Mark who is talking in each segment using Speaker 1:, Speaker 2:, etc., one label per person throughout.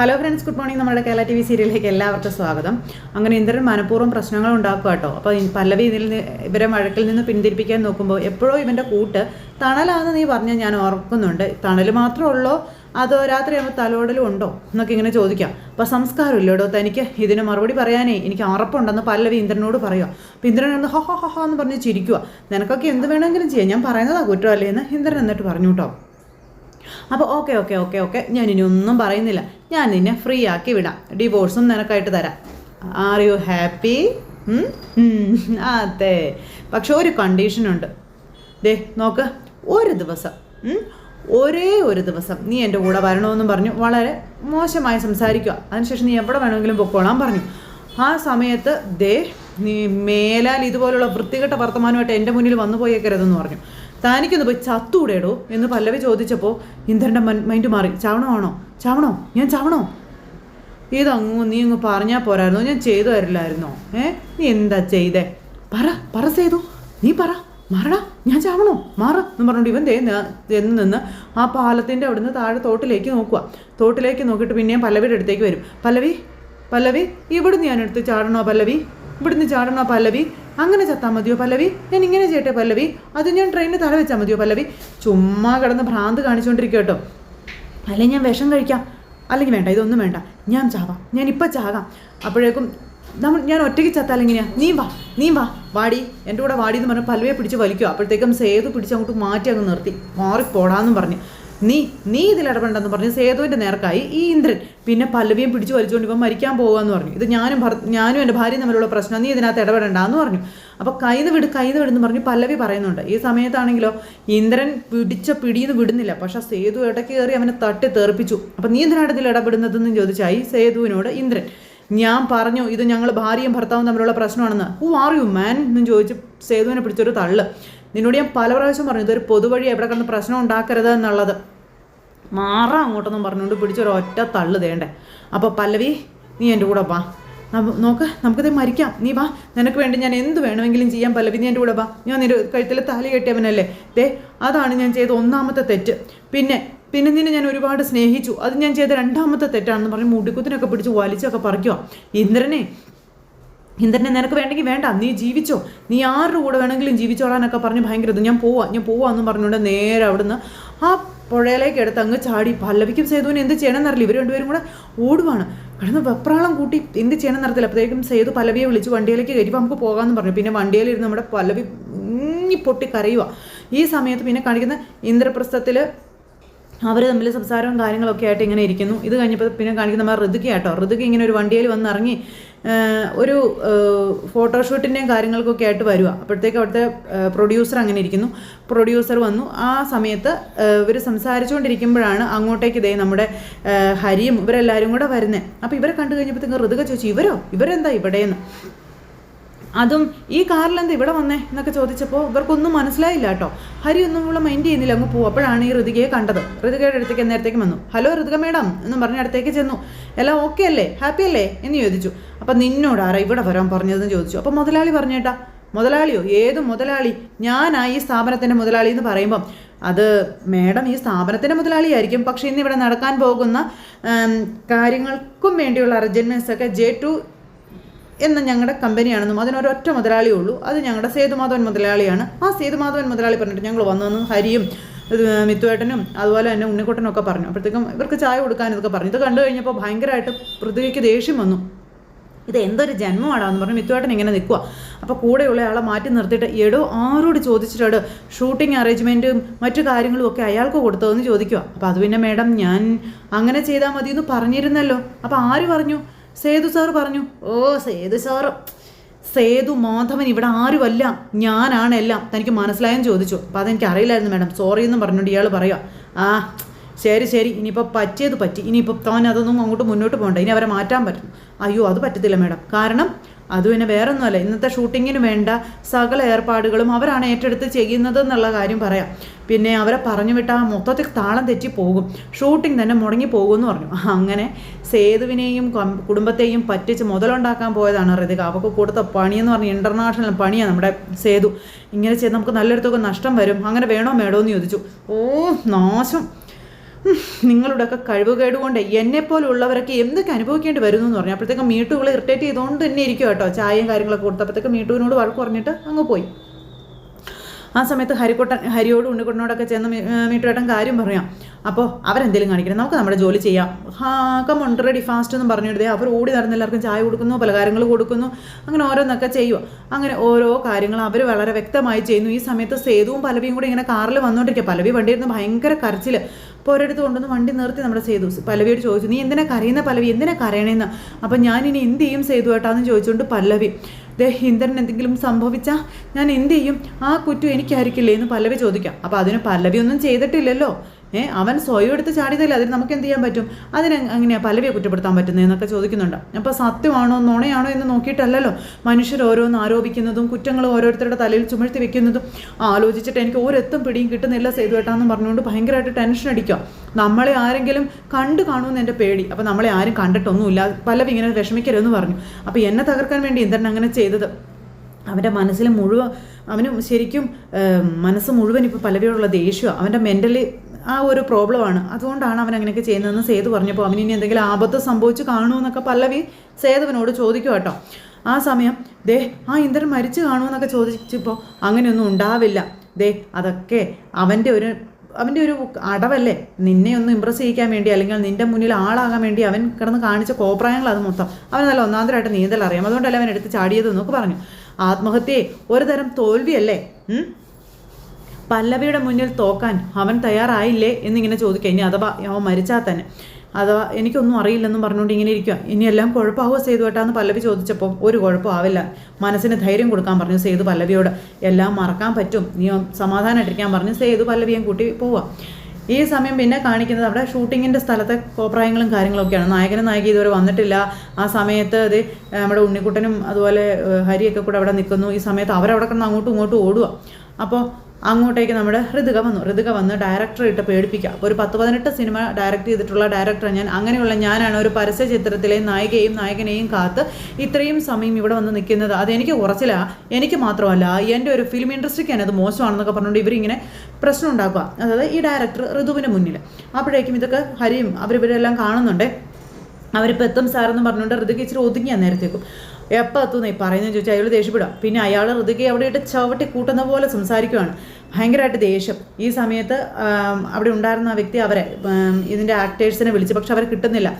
Speaker 1: Hello friends good morning നമ്മുടെ Kerala T V സീരിയലിലേക്ക് എല്ലാവർക്കും സ്വാഗതം. അങ്ങനെ ഇന്ദ്രൻ മനഃപൂർവം പ്രശ്നങ്ങൾ ഉണ്ടാക്കുക കേട്ടോ അപ്പോൾ പല്ലവി ഇതിൽ ഇവരെ വഴക്കിൽ നിന്ന് പിന്തിരിപ്പിക്കാൻ നോക്കുമ്പോൾ എപ്പോഴും ഇവന്റെ കൂട്ട് തണലാണെന്ന് നീ പറഞ്ഞാൽ ഞാൻ ഓർക്കുന്നുണ്ട്. തണൽ മാത്രമേ ഉള്ളോ? അതോ രാത്രി ആകുമ്പോൾ തലോടലും ഉണ്ടോ? എന്നൊക്കെ ഇങ്ങനെ ചോദിക്കാം. അപ്പോൾ സംസ്കാരം ഇല്ലടോ തനിക്ക് ഇതിന് മറുപടി പറയാനേ എനിക്ക് ഉറപ്പുണ്ടെന്ന് പല്ലവി ഇന്ദ്രനോട് പറയുക. അപ്പോൾ ഇന്ദ്രൻ ഒന്ന് ഹോ ഹോ ഹോ ഹോ എന്ന് പറഞ്ഞ് ചിരിക്കുക. നിനക്കൊക്കെ എന്ത് വേണമെങ്കിലും ചെയ്യാം. ഞാൻ പറയുന്നതാ കുറ്റമല്ലേ എന്ന് ഇന്ദ്രൻ എന്നിട്ട് പറഞ്ഞു കേട്ടോ. അപ്പോൾ ഓക്കെ ഓക്കെ ഓക്കെ ഓക്കെ. ഞാൻ ഇനി ഒന്നും പറയുന്നില്ല. ഞാൻ നിന്നെ ഫ്രീ ആക്കി വിടാം. ഡിവോഴ്സും നിനക്കായിട്ട് തരാം. ആർ യു ഹാപ്പി അതെ. പക്ഷെ ഒരു കണ്ടീഷനുണ്ട് ദേ നോക്ക്. ഒരു ദിവസം ഒരേ ഒരു ദിവസം നീ എന്റെ കൂടെ വരണമെന്നും പറഞ്ഞു വളരെ മോശമായി സംസാരിക്കുക. അതിനുശേഷം നീ എവിടെ വേണമെങ്കിലും പൊക്കോളാൻ പറഞ്ഞു. ആ സമയത്ത് ദേ നീ മേലാൽ ഇതുപോലുള്ള വൃത്തികെട്ട വർത്തമാനമായിട്ട് എന്റെ മുന്നിൽ വന്നു പോയേക്കരുതെന്ന് പറഞ്ഞു. താനിക്കൊന്ന് പോയി ചത്തൂടേടോ എന്ന് പല്ലവി ചോദിച്ചപ്പോൾ ഇന്ദ്രന്റെ മൈൻഡ് മാറി. ചാവണമാണോ? ചാവണോ? ഞാൻ ചാവണോ? ഇതങ്ങ് നീ അങ്ങ് പറഞ്ഞാൽ പോരായിരുന്നോ? ഞാൻ ചെയ്തു തരില്ലായിരുന്നോ? ഏ? നീ എന്താ ചെയ്തേ? പറ പറ ചെയ്തു നീ പറ. മാറടാ ഞാൻ ചാവണോ? മാറ എന്ന് പറഞ്ഞുകൊണ്ട് ഇവൻ ദേ നിന്ന് ആ പാലത്തിന്റെ അവിടുന്ന് താഴെ തോട്ടിലേക്ക് നോക്കുക. തോട്ടിലേക്ക് നോക്കിയിട്ട് പിന്നെയും പല്ലവിയുടെ അടുത്തേക്ക് വരും. പല്ലവി പല്ലവി ഇവിടുന്ന് ഞാൻ എടുത്ത് ചാടണോ പല്ലവി? ഇവിടുന്ന് ചാടണോ പല്ലവി? അങ്ങനെ ചത്താൽ മതിയോ പല്ലവി? ഞാൻ ഇങ്ങനെ ചെയ്യട്ടെ പല്ലവി? അത് ഞാൻ ട്രെയിനിൽ തല വെച്ചാൽ മതിയോ പല്ലവി? ചുമ്മാ കിടന്ന് ഭ്രാന്ത് കാണിച്ചുകൊണ്ടിരിക്കുക കേട്ടോ. അല്ലെങ്കിൽ ഞാൻ വിഷം കഴിക്കാം. അല്ലെങ്കിൽ വേണ്ട ഇതൊന്നും വേണ്ട. ഞാൻ ചാവാം. ഞാൻ ഇപ്പം ചാകാം. അപ്പോഴേക്കും നമ്മൾ ഞാൻ ഒറ്റയ്ക്ക് ചത്താൽ എങ്ങനെയാണ് നീ വാ നീ വാ. വാടി എന്റെ കൂടെ വാടി എന്ന് പറഞ്ഞ് പല്ലവയെ പിടിച്ച് വലിക്കുക. അപ്പോഴത്തേക്കും സേതു പിടിച്ച് അങ്ങോട്ട് മാറ്റി അങ്ങ് നിർത്തി. മാറിപ്പോടാന്നും പറഞ്ഞ്. നീ നീ ഇതിൽ ഇടപെടണ്ടെന്ന് പറഞ്ഞ് സേതുവിന്റെ നേർക്കായി ഈ ഇന്ദ്രൻ പിന്നെ പല്ലവിയും പിടിച്ചു വലിച്ചുകൊണ്ട് ഇവൻ മരിക്കാൻ പോകാന്ന് പറഞ്ഞു. ഇത് ഞാനും ഞാനും എന്റെ ഭാര്യയും തമ്മിലുള്ള പ്രശ്നം നീ ഇതിനകത്ത് ഇടപെടണ്ടെന്ന് പറഞ്ഞു. അപ്പോൾ കൈന്ന് വിട് കൈന്ന് വിടുന്ന് പറഞ്ഞ് പല്ലവി പറയുന്നുണ്ട്. ഈ സമയത്താണെങ്കിലോ ഇന്ദ്രൻ പിടിച്ച പിടിയെന്ന് വിടുന്നില്ല. പക്ഷേ സേതു ഇടയ്ക്ക് കയറി അവനെ തട്ടി തെറിപ്പിച്ചു. അപ്പം നീ എന്തിനാണ് ഇതിൽ ഇടപെടുന്നതെന്ന് ചോദിച്ചായി സേതുവിനോട് ഇന്ദ്രൻ. ഞാൻ പറഞ്ഞു ഇത് ഞങ്ങൾ ഭാര്യയും ഭർത്താവും തമ്മിലുള്ള പ്രശ്നമാണെന്ന്. ഹു ആർ യു മാൻ എന്നും ചോദിച്ച് സേതുവിനെ പിടിച്ചൊരു തള്ള്. നിന്നോട് ഞാൻ പല പ്രാവശ്യം പറഞ്ഞു ഇതൊരു പൊതുവഴി എവിടെ കിടന്ന് പ്രശ്നം ഉണ്ടാക്കരുത് എന്നുള്ളത്. മാറാം അങ്ങോട്ടൊന്നും പറഞ്ഞുകൊണ്ട് പിടിച്ചൊരു ഒറ്റ തള്ള് തേണ്ടേ അപ്പോൾ പല്ലവി നീ എന്റെ കൂടെ വാ. നോക്ക് നമുക്കിത് മരിക്കാം. നീ വാ. നിനക്ക് വേണ്ടി ഞാൻ എന്ത് വേണമെങ്കിലും ചെയ്യാം പല്ലവി. നീ എന്റെ കൂടെ വാ. ഞാൻ നിന്റെ കഴുത്തിൽ തല കെട്ടിയവനല്ലേ? ദേ അതാണ് ഞാൻ ചെയ്ത ഒന്നാമത്തെ തെറ്റ്. പിന്നെ പിന്നെ നിന്നെ ഞാൻ ഒരുപാട് സ്നേഹിച്ചു. അത് ഞാൻ ചെയ്ത രണ്ടാമത്തെ തെറ്റാണെന്ന് പറഞ്ഞ് മുടിക്കുത്തിനൊക്കെ പിടിച്ച് വലിച്ചൊക്കെ പറിക്കുക ഇന്ദ്രനെ ഇന്ദ്രനെ നിനക്ക് വേണ്ടെങ്കിൽ വേണ്ട നീ ജീവിച്ചോ. നീ ആരുടെ കൂടെ വേണമെങ്കിലും ജീവിച്ചോളാനൊക്കെ പറഞ്ഞ് ഭയങ്കര ഇത്. ഞാൻ പോവാ ഞാൻ പോവാന്നും പറഞ്ഞുകൊണ്ട് നേരെ അവിടുന്ന് ആ പുഴയിലേക്ക് എടുത്ത് അങ്ങ് ചാടി. പല്ലവിക്കും സേതുവിന് എന്ത് ചെയ്യണമെന്നറിയില്ല ഇവർ രണ്ടുപേരും കൂടെ ഓടുവാണ്. കിടന്ന് വെപ്രാളം കൂട്ടി എന്ത് ചെയ്യണം അറിയത്തില്ല. അപ്പോഴത്തേക്കും സേതു പല്ലവിയെ വിളിച്ച് വണ്ടിയിലേക്ക് കയറ്റിപ്പോൾ നമുക്ക് പോകാമെന്ന് പറഞ്ഞു. പിന്നെ വണ്ടിയിലിരുന്ന് നമ്മുടെ പല്ലവി പൊട്ടി കരയുക ഈ സമയത്ത് പിന്നെ കാണിക്കുന്ന ഇന്ദ്രപ്രസ്ഥത്തിൽ അവർ തമ്മിൽ സംസാരവും കാര്യങ്ങളൊക്കെ ആയിട്ട് ഇങ്ങനെ ഇരിക്കുന്നു. ഇത് കഴിഞ്ഞപ്പോൾ പിന്നെ കാണിക്കുന്ന നമ്മൾ ഋതുക്ക് കേട്ടോ. ഋതുക്ക് ഇങ്ങനെ ഒരു വണ്ടിയിൽ വന്ന് ഇറങ്ങി ഒരു ഫോട്ടോഷൂട്ടിന്റെയും കാര്യങ്ങൾക്കൊക്കെ ആയിട്ട് വരിക അപ്പോഴത്തേക്ക് അവിടുത്തെ പ്രൊഡ്യൂസർ അങ്ങനെ ഇരിക്കുന്നു. പ്രൊഡ്യൂസർ വന്നു. ആ സമയത്ത് ഇവർ സംസാരിച്ചുകൊണ്ടിരിക്കുമ്പോഴാണ് അങ്ങോട്ടേക്ക് ഇതേ നമ്മുടെ ഹരിയും ഇവരെല്ലാവരും കൂടെ വരുന്നത് അപ്പോൾ ഇവരെ കണ്ടു കഴിഞ്ഞപ്പോഴത്തേക്ക് ഋതുക ചോദിച്ചു ഇവരോ? ഇവരെന്താ ഇവിടെയെന്ന്? അതും ഈ കാറിൽ എന്താ ഇവിടെ വന്നേ എന്നൊക്കെ ചോദിച്ചപ്പോൾ ഇവർക്കൊന്നും മനസ്സിലായില്ല കേട്ടോ. ഹരി ഒന്നും ഇവിടെ മൈൻഡ് ചെയ്യുന്നില്ല. അങ്ങ് പോകും അപ്പോഴാണ് ഈ ഋതികയെ കണ്ടത്. ഋതികയുടെ അടുത്തേക്ക് നേരത്തേക്ക് വന്നു. ഹലോ ഋതിക മേഡം എന്ന് പറഞ്ഞ അടുത്തേക്ക് ചെന്നു. എല്ലാം ഓക്കെ അല്ലേ? ഹാപ്പി അല്ലേ? എന്ന് ചോദിച്ചു. അപ്പം നിന്നോട് ആരാ ഇവിടെ വരാൻ പറഞ്ഞതെന്ന് ചോദിച്ചു. അപ്പം മുതലാളി പറഞ്ഞേട്ടാ മുതലാളിയോ? ഏത് മുതലാളി? ഞാനാ ഈ സ്ഥാപനത്തിന്റെ മുതലാളി എന്ന് പറയുമ്പം. അത് മേഡം ഈ സ്ഥാപനത്തിന്റെ മുതലാളിയായിരിക്കും. പക്ഷേ ഇന്ന് ഇവിടെ നടക്കാൻ പോകുന്ന കാര്യങ്ങൾക്കും വേണ്ടിയുള്ള അർജൻമെൻസൊക്കെ ജെ ടു എന്ന ഞങ്ങളുടെ കമ്പനിയാണെന്നും അതിനൊരൊറ്റ മുതലാളിയേ ഉള്ളൂ അത് ഞങ്ങളുടെ സേതുമാധവൻ മുതലാളിയാണ്. ആ സേതുമാധവൻ മുതലാളി പറഞ്ഞിട്ട് ഞങ്ങൾ വന്നു ഹരിയും മിത്തുവേട്ടനും അതുപോലെ തന്നെ ഉണ്ണിക്കുട്ടനും ഒക്കെ പറഞ്ഞു. അപ്പോഴത്തേക്കും ഇവർക്ക് ചായ കൊടുക്കാൻ ഇതൊക്കെ പറഞ്ഞു. ഇത് കണ്ടു കഴിഞ്ഞപ്പോൾ ഭയങ്കരമായിട്ട് പൃഥ്വിക്ക് ദേഷ്യം വന്നു. ഇത് എന്തൊരു ജന്മമാണെന്ന് പറഞ്ഞ് മിത്തുവേട്ടൻ ഇങ്ങനെ നിൽക്കുക അപ്പോൾ കൂടെയുള്ള ആളെ മാറ്റി നിർത്തിയിട്ട് എടോ ആരോട് ചോദിച്ചിട്ടാണ് ഷൂട്ടിംഗ് അറേഞ്ച്മെന്റും മറ്റു കാര്യങ്ങളും ഒക്കെ അയാൾക്ക് കൊടുത്തതെന്ന് ചോദിക്കുക അപ്പോൾ അത് പിന്നെ മേഡം ഞാൻ അങ്ങനെ ചെയ്താൽ മതിയെന്ന് പറഞ്ഞിരുന്നല്ലോ. അപ്പോൾ ആര് പറഞ്ഞു? സേതു സാറ് പറഞ്ഞു ഓ സേതു സാറ് സേതു മാധവൻ ഇവിടെ ആരുമല്ല. ഞാനാണ് എല്ലാം. തനിക്ക് മനസ്സിലായെന്ന് ചോദിച്ചു. അപ്പോൾ അതെനിക്ക് അറിയില്ലായിരുന്നു മാഡം സോറി എന്ന് പറഞ്ഞുകൊണ്ട് ഇയാൾ പറയുക ആ ശരി ശരി. ഇനിയിപ്പോൾ പറ്റിയത് പറ്റി. ഇനിയിപ്പോൾ താൻ അതൊന്നും അങ്ങോട്ട് മുന്നോട്ട് പോകണ്ട. ഇനി അവരെ മാറ്റാൻ പറ്റും അയ്യോ അത് പറ്റത്തില്ല മാഡം കാരണം അത് പിന്നെ വേറൊന്നുമല്ല. ഇന്നത്തെ ഷൂട്ടിങ്ങിന് വേണ്ട സകല ഏർപ്പാടുകളും അവരാണ് ഏറ്റെടുത്ത് ചെയ്യുന്നത് എന്നുള്ള കാര്യം പറയാം. പിന്നെ അവരെ പറഞ്ഞു വിട്ടാൽ മൊത്തത്തിൽ താളം തെറ്റി പോകും. ഷൂട്ടിംഗ് തന്നെ മുടങ്ങി പോകുമെന്ന് പറഞ്ഞു. അങ്ങനെ സേതുവിനെയും കുടുംബത്തെയും പറ്റിച്ച് മുതലുണ്ടാക്കാൻ പോയതാണ് ഋതിക അവൾക്ക് കൊടുത്ത പണിയെന്ന് പറഞ്ഞ് ഇന്റർനാഷണൽ പണിയാണ് നമ്മുടെ സേതു. ഇങ്ങനെ ചെയ്ത് നമുക്ക് നല്ലൊരു തുക നഷ്ടം വരും. അങ്ങനെ വേണോ മേടോ എന്ന് ചോദിച്ചു. ഓ നാശം. നിങ്ങളുടെയൊക്കെ കഴിവുകേട് കൊണ്ട് എന്നെപ്പോലുള്ളവരൊക്കെ എന്തൊക്കെ അനുഭവിക്കേണ്ടി വരുന്നു എന്ന് പറഞ്ഞു. അപ്പോഴത്തേക്കും മീട്ടുകൾ ഇറിറ്റേറ്റ് ചെയ്തുകൊണ്ട് തന്നെ ഇരിക്കും കേട്ടോ. ചായയും കാര്യങ്ങളൊക്കെ കൊടുത്തപ്പോഴത്തേക്ക് മീട്ടുവിനോട് വഴക്ക് പറഞ്ഞിട്ട് അങ്ങ് പോയി. ആ സമയത്ത് ഹരിക്കുട്ടൻ ഹരിയോട് ഉണ്ണിക്കുട്ടനോടൊക്കെ ചെന്ന് മീട്ടുവേട്ടൻ കാര്യം പറയാം. അപ്പോൾ അവരെന്തെങ്കിലും കാണിക്കണം നമുക്ക് നമ്മുടെ ജോലി ചെയ്യാം. ഹാ കം റെഡി ഫാസ്റ്റ് എന്ന് പറഞ്ഞിട്ട് അവർ ഓടി നടന്ന് എല്ലാവർക്കും ചായ കൊടുക്കുന്നു പലഹാരങ്ങൾ കൊടുക്കുന്നു അങ്ങനെ ഓരോന്നൊക്കെ ചെയ്യുക അങ്ങനെ ഓരോ കാര്യങ്ങൾ അവർ വളരെ വ്യക്തമായി ചെയ്യുന്നു. ഈ സമയത്ത് സേതുവും പലവിയും കൂടി ഇങ്ങനെ കാറിൽ വന്നുകൊണ്ടിരിക്കുക പലവി വണ്ടിയിരുന്ന് ഭയങ്കര കരച്ചിൽ അപ്പോൾ ഒരിടത്ത് കൊണ്ടുവന്ന് വണ്ടി നിർത്തി നമ്മുടെ സേതു പല്ലവിയോട് ചോദിച്ചു നീ എന്തിനാ കരയുന്ന പല്ലവി? എന്തിനാ കരയണേന്ന്? അപ്പം ഇനി എന്ത് ചെയ്യും സേതു ഏട്ടാന്ന് ചോദിച്ചുകൊണ്ട് പല്ലവി ദേ ഇന്ദ്രൻ എന്തെങ്കിലും സംഭവിച്ചാൽ ഞാൻ എന്ത് ചെയ്യും? ആ കുറ്റം എനിക്കായിരിക്കില്ലേ? എന്ന് പല്ലവി ചോദിക്കാം. അപ്പോൾ അതിന് പല്ലവി ഒന്നും ചെയ്തിട്ടില്ലല്ലോ. ഏ അവൻ സ്വയം എടുത്ത് ചാടിയതല്ലേ? അതിന് നമുക്ക് എന്ത് ചെയ്യാൻ പറ്റും? അതിന് അങ്ങനെയാണ് പലവിയെ കുറ്റപ്പെടുത്താൻ പറ്റുന്നതെന്നൊക്കെ ചോദിക്കുന്നുണ്ട്. അപ്പോൾ സത്യമാണോ നുണയാണോ എന്ന് നോക്കിയിട്ടല്ലല്ലോ. മനുഷ്യർ ഓരോന്ന് ആരോപിക്കുന്നതും കുറ്റങ്ങൾ ഓരോരുത്തരുടെ തലയിൽ ചുമഴ്ത്തി വെക്കുന്നതും. ആലോചിച്ചിട്ട് എനിക്ക് ഒരെത്തും പിടിയും കിട്ടുന്നില്ല സേതു ഏട്ടാന്ന് പറഞ്ഞുകൊണ്ട് ഭയങ്കരമായിട്ട് ടെൻഷൻ അടിക്കുക. നമ്മളെ ആരെങ്കിലും കണ്ടു കാണുമെന്ന് എന്റെ പേടി. അപ്പോൾ നമ്മളെ ആരും കണ്ടിട്ടൊന്നുമില്ല. പലവി ഇങ്ങനെ വിഷമിക്കരുതെന്ന് പറഞ്ഞു. അപ്പോൾ എന്നെ തകർക്കാൻ വേണ്ടി ഇന്ദ്രൻ അങ്ങനെ ചെയ്തത്. അവന്റെ മനസ്സിൽ മുഴുവൻ അവന് ശരിക്കും മനസ്സ് മുഴുവൻ ഇപ്പോൾ പലവിയോടുള്ള ദേഷ്യമാണ് അവന്റെ മെന്റലി ആ ഒരു പ്രോബ്ലമാണ്. അതുകൊണ്ടാണ് അവൻ അങ്ങനെയൊക്കെ ചെയ്യുന്നതെന്ന് സേതു പറഞ്ഞപ്പോൾ അവന് ഇനി എന്തെങ്കിലും ആപത്ത് സംഭവിച്ചു കാണുമെന്നൊക്കെ പല്ലവി സേതുവിനോട് ചോദിക്കും കേട്ടോ. ആ സമയം ദേ ആ ഇന്ദ്രൻ മരിച്ചു കാണുമെന്നൊക്കെ ചോദിച്ചപ്പോൾ അങ്ങനെയൊന്നും ഉണ്ടാവില്ല. ദേ അതൊക്കെ അവന്റെ ഒരു അവന്റെ ഒരു അടവല്ലേ? നിന്നെ ഒന്ന് ഇമ്പ്രസ് ചെയ്യിക്കാൻ വേണ്ടി അല്ലെങ്കിൽ നിന്റെ മുന്നിൽ ആളാകാൻ വേണ്ടി അവൻ കിടന്ന് കാണിച്ച കോപ്രായങ്ങൾ അത് മൊത്തം. അവൻ നല്ല ഒന്നാന്തരമായിട്ട് നീന്തൽ അറിയാം അതുകൊണ്ടല്ല അവൻ എടുത്ത് ചാടിയത് എന്നൊക്കെ പറഞ്ഞു. ആത്മഹത്യയെ ഒരു തരം തോൽവിയല്ലേ? പല്ലവിയുടെ മുന്നിൽ തോക്കാൻ അവൻ തയ്യാറായില്ലേ എന്നിങ്ങനെ ചോദിക്കുക ഇനി അഥവാ അവൻ മരിച്ചാൽ തന്നെ. അഥവാ എനിക്കൊന്നും അറിയില്ലെന്നും പറഞ്ഞുകൊണ്ട് ഇങ്ങനെ ഇരിക്കുക ഇനിയെല്ലാം കുഴപ്പമാവുക സേതു കേട്ടാന്ന് പല്ലവി ചോദിച്ചപ്പോൾ ഒരു കുഴപ്പമാവില്ല മനസ്സിന് ധൈര്യം കൊടുക്കാൻ പറഞ്ഞു സേതു പല്ലവിയോട്. എല്ലാം മറക്കാൻ പറ്റും. നീ സമാധാനമായിട്ടിരിക്കാൻ പറഞ്ഞു സേതു പല്ലവിയും കൂട്ടി പോവാം. ഈ സമയം പിന്നെ കാണിക്കുന്നത് അവിടെ ഷൂട്ടിങ്ങിന്റെ സ്ഥലത്തെ കോപ്രായങ്ങളും കാര്യങ്ങളൊക്കെയാണ്. നായകനും നായിക ഇതുവരെ വന്നിട്ടില്ല. ആ സമയത്ത് അത് നമ്മുടെ ഉണ്ണിക്കുട്ടനും അതുപോലെ ഹരിയൊക്കെ കൂടെ അവിടെ നിൽക്കുന്നു. ഈ സമയത്ത് അവരവിടെ കിടന്ന് അങ്ങോട്ടും ഇങ്ങോട്ടും ഓടുക അപ്പോൾ അങ്ങോട്ടേക്ക് നമ്മുടെ ഋതുക വന്നു. ഋതുക വന്ന് ഡയറക്ടർ ഇട്ട് പേടിപ്പിക്കുക. അപ്പോൾ ഒരു പത്ത് പതിനെട്ട് സിനിമ ഡയറക്റ്റ് ചെയ്തിട്ടുള്ള ഡയറക്ടർ ഞാൻ. അങ്ങനെയുള്ള ഞാനാണ് ഒരു പരസ്യ ചിത്രത്തിലെ നായികയും നായകനെയും കാത്ത് ഇത്രയും സമയം ഇവിടെ വന്ന് നിൽക്കുന്നത്. അതെനിക്ക് കുറച്ചില്ല എനിക്ക് മാത്രമല്ല എന്റെ ഒരു ഫിലിം ഇൻഡസ്ട്രിക്ക് തന്നെ അത് മോശമാണെന്നൊക്കെ പറഞ്ഞുകൊണ്ട് ഇവരിങ്ങനെ പ്രശ്നം ഉണ്ടാക്കുക. അതായത് ഈ ഡയറക്ടർ ഋതുവിന് മുന്നിൽ. അപ്പോഴേക്കും ഇതൊക്കെ ഹരിയും അവരിവരെല്ലാം കാണുന്നുണ്ട്. അവരിപ്പോൾ എത്തും സാറെന്ന് പറഞ്ഞുകൊണ്ട് ഋതുക്ക് ഇച്ചിരി ഒതുങ്ങിയാണ് നേരത്തേക്കും. എപ്പോൾ എത്തുന്നേ പറയുന്നത് ചോദിച്ചാൽ അയാൾ ദേഷ്യപ്പെടുക. പിന്നെ അയാൾ ഋതുക്കെ അവിടെ ഇട്ട് ചവിട്ടി കൂട്ടുന്ന പോലെ സംസാരിക്കുകയാണ് ഭയങ്കരമായിട്ട് ദേഷ്യം. ഈ സമയത്ത് അവിടെ ഉണ്ടായിരുന്ന ആ വ്യക്തി അവരെ ഇതിന്റെ ആക്ടേഴ്സിനെ വിളിച്ച്. പക്ഷെ അവരെ കിട്ടുന്നില്ല.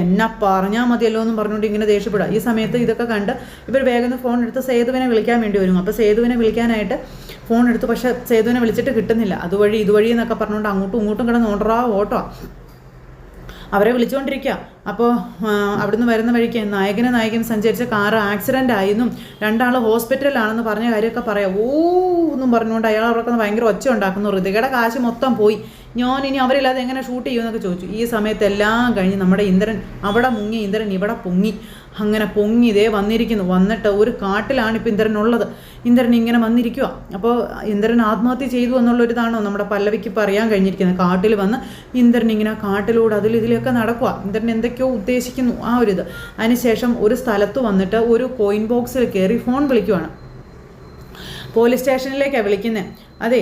Speaker 1: എന്നെ പറഞ്ഞാൽ മതിയല്ലോ എന്ന് പറഞ്ഞുകൊണ്ട് ഇങ്ങനെ ദേഷ്യപ്പെടുക. ഈ സമയത്ത് ഇതൊക്കെ കണ്ട് ഇവർ വേഗം ഫോൺ എടുത്ത് സേതുവിനെ വിളിക്കാൻ വേണ്ടി വരും അപ്പോൾ സേതുവിനെ വിളിക്കാനായിട്ട് ഫോൺ എടുത്തു. പക്ഷേ സേതുവിനെ വിളിച്ചിട്ട് കിട്ടുന്നില്ല. അതുവഴി ഇതുവഴി എന്നൊക്കെ പറഞ്ഞുകൊണ്ട് അങ്ങോട്ടും ഇങ്ങോട്ടും കിടന്ന് ഓട്ടോ അവരെ വിളിച്ചുകൊണ്ടിരിക്കുക. അപ്പോൾ അവിടുന്ന് വരുന്ന വഴിക്ക് നായകനെ നായകൻ സഞ്ചരിച്ച കാർ ആക്സിഡന്റ് ആയെന്നും രണ്ടാൾ ഹോസ്പിറ്റലിലാണെന്ന് പറഞ്ഞ കാര്യമൊക്കെ പറയാം. ഓ എന്നും പറഞ്ഞുകൊണ്ട് അയാൾ അവർക്കൊന്ന് ഭയങ്കര ഒച്ച ഉണ്ടാക്കുന്നു. ഋതികയുടെ കാശ് മൊത്തം പോയി. ഞാൻ ഇനി അവരില്ലാതെ എങ്ങനെ ഷൂട്ട് ചെയ്യുമെന്നൊക്കെ ചോദിച്ചു. ഈ സമയത്തെല്ലാം കഴിഞ്ഞ് നമ്മുടെ ഇന്ദ്രൻ അവിടെ മുങ്ങി ഇന്ദ്രൻ ഇവിടെ പൊങ്ങി. അങ്ങനെ പൊങ്ങി ഇതേ വന്നിരിക്കുന്നു. വന്നിട്ട് ഒരു കാട്ടിലാണ് ഇപ്പോൾ ഇന്ദ്രനുള്ളത്. ഇന്ദ്രൻ ഇങ്ങനെ വന്നിരിക്കുക അപ്പോൾ ഇന്ദ്രൻ ആത്മഹത്യ ചെയ്തു എന്നുള്ളൊരിതാണോ നമ്മുടെ പല്ലവിക്ക് ഇപ്പോൾ അറിയാൻ കഴിഞ്ഞിരിക്കുന്നത്? കാട്ടിൽ വന്ന് ഇന്ദ്രൻ ഇങ്ങനെ കാട്ടിലൂടെ അതിൽ ഇതിലൊക്കെ നടക്കുക ഇന്ദ്രൻ എന്തൊക്കെയോ ഉദ്ദേശിക്കുന്നു ആ ഒരു ഇത്. അതിനുശേഷം ഒരു സ്ഥലത്ത് വന്നിട്ട് ഒരു കോയിൻ ബോക്സിൽ കയറി ഫോൺ വിളിക്കുവാണ്. പോലീസ് സ്റ്റേഷനിലേക്കാണ് വിളിക്കുന്നത് അതെ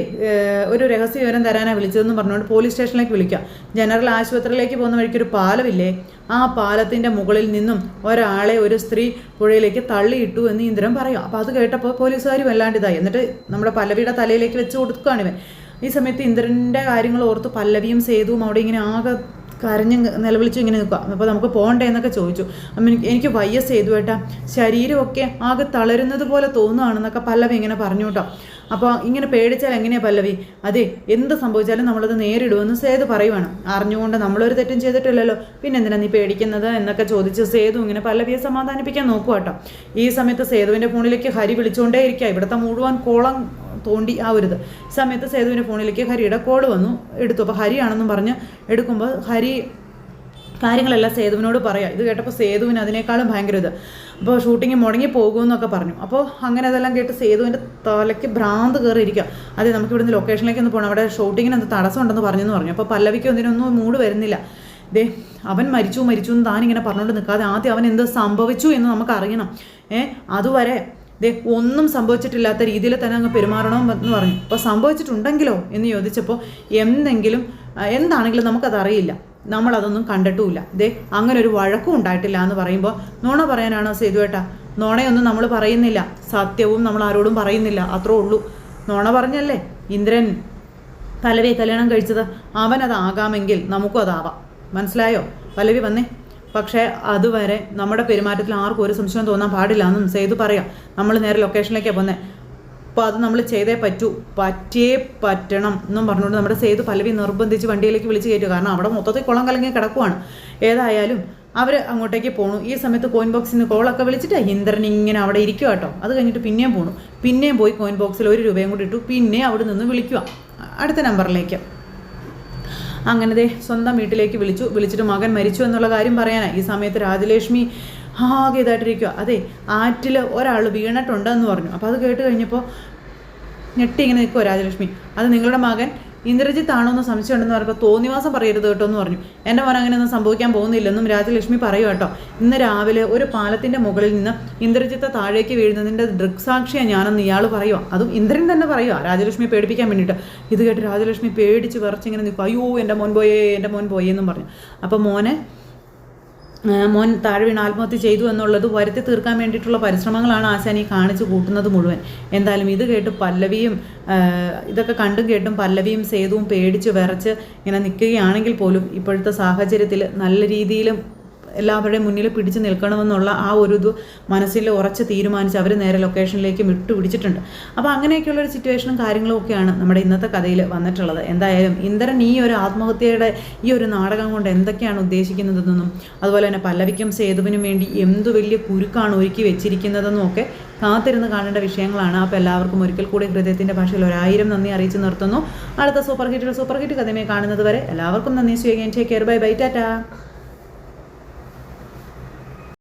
Speaker 1: ഒരു രഹസ്യ വിവരം തരാനാണ് വിളിച്ചതെന്ന് പറഞ്ഞുകൊണ്ട് പോലീസ് സ്റ്റേഷനിലേക്ക് വിളിക്കാം. ജനറൽ ആശുപത്രിയിലേക്ക് പോകുന്ന വഴിക്ക് ഒരു പാലമില്ലേ? ആ പാലത്തിന്റെ മുകളിൽ നിന്നും ഒരാളെ ഒരു സ്ത്രീ പുഴയിലേക്ക് തള്ളിയിട്ടു എന്ന് ഇന്ദ്രൻ പറയും അപ്പോൾ അത് കേട്ടപ്പോൾ പോലീസുകാർ വല്ലാണ്ടിതായി. എന്നിട്ട് നമ്മുടെ പല്ലവിയുടെ തലയിലേക്ക് വെച്ച് കൊടുക്കുകയാണ് ഇവൻ. ഈ സമയത്ത് ഇന്ദ്രന്റെ കാര്യങ്ങൾ ഓർത്ത് പല്ലവിയും സേതുവും അവിടെ ഇങ്ങനെ ആകെ കരഞ്ഞ് നിലവിളിച്ചു ഇങ്ങനെ നിൽക്കുക അപ്പോൾ നമുക്ക് പോകണ്ടേ എന്നൊക്കെ ചോദിച്ചു. അപ്പം എനിക്ക് എനിക്ക് വയ്യ സേതു കേട്ടാ ശരീരമൊക്കെ ആകെ തളരുന്നത് പോലെ തോന്നുകയാണെന്നൊക്കെ പല്ലവി ഇങ്ങനെ പറഞ്ഞു കേട്ടോ. അപ്പോൾ ഇങ്ങനെ പേടിച്ചാൽ എങ്ങനെയാണ് പല്ലവി? അതെ എന്ത് സംഭവിച്ചാലും നമ്മളത് നേരിടുമെന്ന് സേതു പറയുവാണ്. അറിഞ്ഞുകൊണ്ട് നമ്മളൊരു തെറ്റും ചെയ്തിട്ടില്ലല്ലോ. പിന്നെ എന്തിനാ നീ പേടിക്കുന്നത് എന്നൊക്കെ ചോദിച്ച് സേതു ഇങ്ങനെ പല്ലവിയെ സമാധാനിപ്പിക്കാൻ നോക്കുക കേട്ടോ. ഈ സമയത്ത് സേതുവിന്റെ ഫോണിലേക്ക് ഹരി വിളിച്ചുകൊണ്ടേ ഇരിക്കുക ഇവിടുത്തെ മുഴുവൻ കോളം തോണ്ടി ആ ഒരു ഇത് സമയത്ത് സേതുവിന്റെ ഫോണിലേക്ക് ഹരിയുടെ കോൾ വന്നു. എടുത്തു. അപ്പോൾ ഹരിയാണെന്നും പറഞ്ഞ് എടുക്കുമ്പോൾ ഹരി കാര്യങ്ങളെല്ലാം സേതുവിനോട് പറയാം. ഇത് കേട്ടപ്പോൾ സേതുവിന് അതിനേക്കാളും ഭയങ്കര ഇത്. അപ്പോൾ ഷൂട്ടിങ് മുടങ്ങി പോകുമെന്നൊക്കെ പറഞ്ഞു. അപ്പോൾ അങ്ങനെ അതെല്ലാം കേട്ട് സേതുവിന്റെ തലയ്ക്ക് ഭ്രാന്ത് കയറിയിരിക്കുക അതെ നമുക്ക് ഇവിടുന്ന് ലൊക്കേഷനിലേക്ക് ഒന്ന് പോകണം അവിടെ ഷൂട്ടിങ്ങിന് എന്ത് തടസ്സം ഉണ്ടെന്ന് പറഞ്ഞെന്ന് പറഞ്ഞു. അപ്പോൾ പല്ലവിക്ക് ഒന്നിനൊന്നും മൂഡ് വരുന്നില്ല. ദേ അവൻ മരിച്ചു മരിച്ചു എന്ന് താനിങ്ങനെ പറഞ്ഞുകൊണ്ട് നിൽക്കാതെ ആദ്യം അവൻ എന്ത് സംഭവിച്ചു എന്ന് നമുക്ക് അറിയണം. ഏ അതുവരെ ദേ ഒന്നും സംഭവിച്ചിട്ടില്ലാത്ത രീതിയിൽ തന്നെ അങ്ങ് പെരുമാറണം എന്ന് പറഞ്ഞു. അപ്പോൾ സംഭവിച്ചിട്ടുണ്ടെങ്കിലോ എന്ന് ചോദിച്ചപ്പോൾ എന്തെങ്കിലും എന്താണെങ്കിലും നമുക്കതറിയില്ല. നമ്മളതൊന്നും കണ്ടിട്ടുമില്ല. ദേ അങ്ങനെ ഒരു വഴക്കും ഉണ്ടായിട്ടില്ല എന്ന് പറയുമ്പോൾ നോണ പറയാനാണോ സേതുവേട്ടാ? നോണയൊന്നും നമ്മൾ പറയുന്നില്ല. സത്യവും നമ്മൾ ആരോടും പറയുന്നില്ല. അത്രേ ഉള്ളൂ. നോണ പറഞ്ഞല്ലേ ഇന്ദ്രൻ പലവി കല്യാണം കഴിച്ചത് അവനതാകാമെങ്കിൽ നമുക്കും അതാവാം. മനസ്സിലായോ? പലവി വന്നേ. പക്ഷേ അതുവരെ നമ്മുടെ പെരുമാറ്റത്തിൽ ആർക്കും ഒരു സംശയം തോന്നാൻ പാടില്ല എന്നും സേതു പറയാം. നമ്മൾ നേരെ ലൊക്കേഷനിലേക്കാണ് പോകുന്നത് അപ്പോൾ അത് നമ്മൾ ചെയ്തേ പറ്റൂ. പറ്റിയേ പറ്റണം എന്നും പറഞ്ഞുകൊണ്ട് നമ്മുടെ സേതു പലവി നിർബന്ധിച്ച് വണ്ടിയിലേക്ക് വിളിച്ച് കയറ്റുക. കാരണം അവിടെ മൊത്തത്തിൽ കുളം കലങ്ങി കിടക്കുവാണ്. ഏതായാലും അവർ അങ്ങോട്ടേക്ക് പോണു. ഈ സമയത്ത് കോയിൻ ബോക്സിൽ നിന്ന് കോളൊക്കെ വിളിച്ചിട്ട് ഇന്ദ്രൻ ഇങ്ങനെ അവിടെ ഇരിക്കുക കേട്ടോ അത് കഴിഞ്ഞിട്ട് പിന്നെയും പോണു. പിന്നെയും പോയി കോയിൻ ബോക്സിൽ ഒരു രൂപയും കൂടി ഇട്ടു. പിന്നെ അവിടെ നിന്ന് വിളിക്കുക അടുത്ത നമ്പറിലേക്ക് അങ്ങനെ ദേ സ്വന്തം വീട്ടിലേക്ക് വിളിച്ചു. വിളിച്ചിട്ട് മകൻ മരിച്ചു എന്നുള്ള കാര്യം പറയാനാണ് ഈ സമയത്ത് രാജലക്ഷ്മി ആകെ ഇതായിട്ടിരിക്കുക അതെ ആറ്റിൽ ഒരാൾ വീണിട്ടുണ്ടെന്ന് പറഞ്ഞു. അപ്പോൾ അത് കേട്ട് കഴിഞ്ഞപ്പോൾ ഞെട്ടി ഇങ്ങനെ നിൽക്കുമോ രാജലക്ഷ്മി. അത് നിങ്ങളുടെ മകൻ ഇന്ദ്രജിത്ത് ആണോ എന്ന് സംശയമുണ്ടെന്ന് പറഞ്ഞപ്പോൾ തോന്നിവാസം പറയരുത് കേട്ടോ എന്ന് പറഞ്ഞു. എന്റെ മോൻ അങ്ങനെയൊന്നും സംഭവിക്കാൻ പോകുന്നില്ലെന്നും രാജലക്ഷ്മി പറയും കേട്ടോ. ഇന്ന് രാവിലെ ഒരു പാലത്തിന്റെ മുകളിൽ നിന്ന് ഇന്ദ്രജിത്ത് താഴേക്ക് വീഴുന്നതിന്റെ ദൃക്സാക്ഷിയാണ് ഞാനെന്ന് ഇയാൾ പറയുക അതും ഇന്ദ്രൻ തന്നെ പറയുക രാജലക്ഷ്മി പേടിപ്പിക്കാൻ വേണ്ടിയിട്ട്. ഇത് കേട്ട് രാജലക്ഷ്മി പേടിച്ച് വിറച്ചിങ്ങനെ നിൽക്കും അയ്യോ എന്റെ മോൻ പോയേ എന്റെ മോൻ പോയേ എന്നും പറഞ്ഞു. അപ്പോൾ മോനെ മോൻ താഴെ വീണ് ആത്മഹത്യ ചെയ്തു എന്നുള്ളത് വരുത്തി തീർക്കാൻ വേണ്ടിയിട്ടുള്ള പരിശ്രമങ്ങളാണ് ആശാൻ ഈ കാണിച്ചു കൂട്ടുന്നത് മുഴുവൻ. എന്തായാലും ഇത് കേട്ട് പല്ലവിയും ഇതൊക്കെ കണ്ടും കേട്ടും പല്ലവിയും സേതുവും പേടിച്ച് വിറച്ച് ഇങ്ങനെ നിൽക്കുകയാണെങ്കിൽ പോലും ഇപ്പോഴത്തെ സാഹചര്യത്തിൽ നല്ല രീതിയിലും എല്ലാവരുടെയും മുന്നിൽ പിടിച്ചു നിൽക്കണമെന്നുള്ള ആ ഒരു ഇത് മനസ്സിൽ ഉറച്ച് തീരുമാനിച്ച് അവർ നേരെ ലൊക്കേഷനിലേക്ക് വിട്ടു പിടിച്ചിട്ടുണ്ട് അപ്പോൾ അങ്ങനെയൊക്കെയുള്ള ഒരു സിറ്റുവേഷനും കാര്യങ്ങളും ഒക്കെയാണ് നമ്മുടെ ഇന്നത്തെ കഥയിൽ വന്നിട്ടുള്ളത്. എന്തായാലും ഇന്ദ്രൻ ഈ ഒരു ആത്മഹത്യയുടെ ഈ ഒരു നാടകം കൊണ്ട് എന്തൊക്കെയാണ് ഉദ്ദേശിക്കുന്നതെന്നും അതുപോലെ തന്നെ പല്ലവിക്കും സേതുവിനും വേണ്ടി എന്ത് വലിയ കുരുക്കാണ് ഒരുക്കി വെച്ചിരിക്കുന്നതെന്നും ഒക്കെ കാത്തിരുന്ന് കാണേണ്ട വിഷയങ്ങളാണ്. അപ്പോൾ എല്ലാവർക്കും ഒരിക്കൽ കൂടി ഹൃദയത്തിന്റെ ഭാഷയിൽ ഒരായിരം നന്ദി അറിയിച്ച് നിർത്തുന്നു. അടുത്ത സൂപ്പർ ഹിറ്റിൽ സൂപ്പർ ഹിറ്റ് കഥമേ കാണുന്നത് വരെ എല്ലാവർക്കും നന്ദി. സ്വീകരിക്കാൻ take care bye bye Tata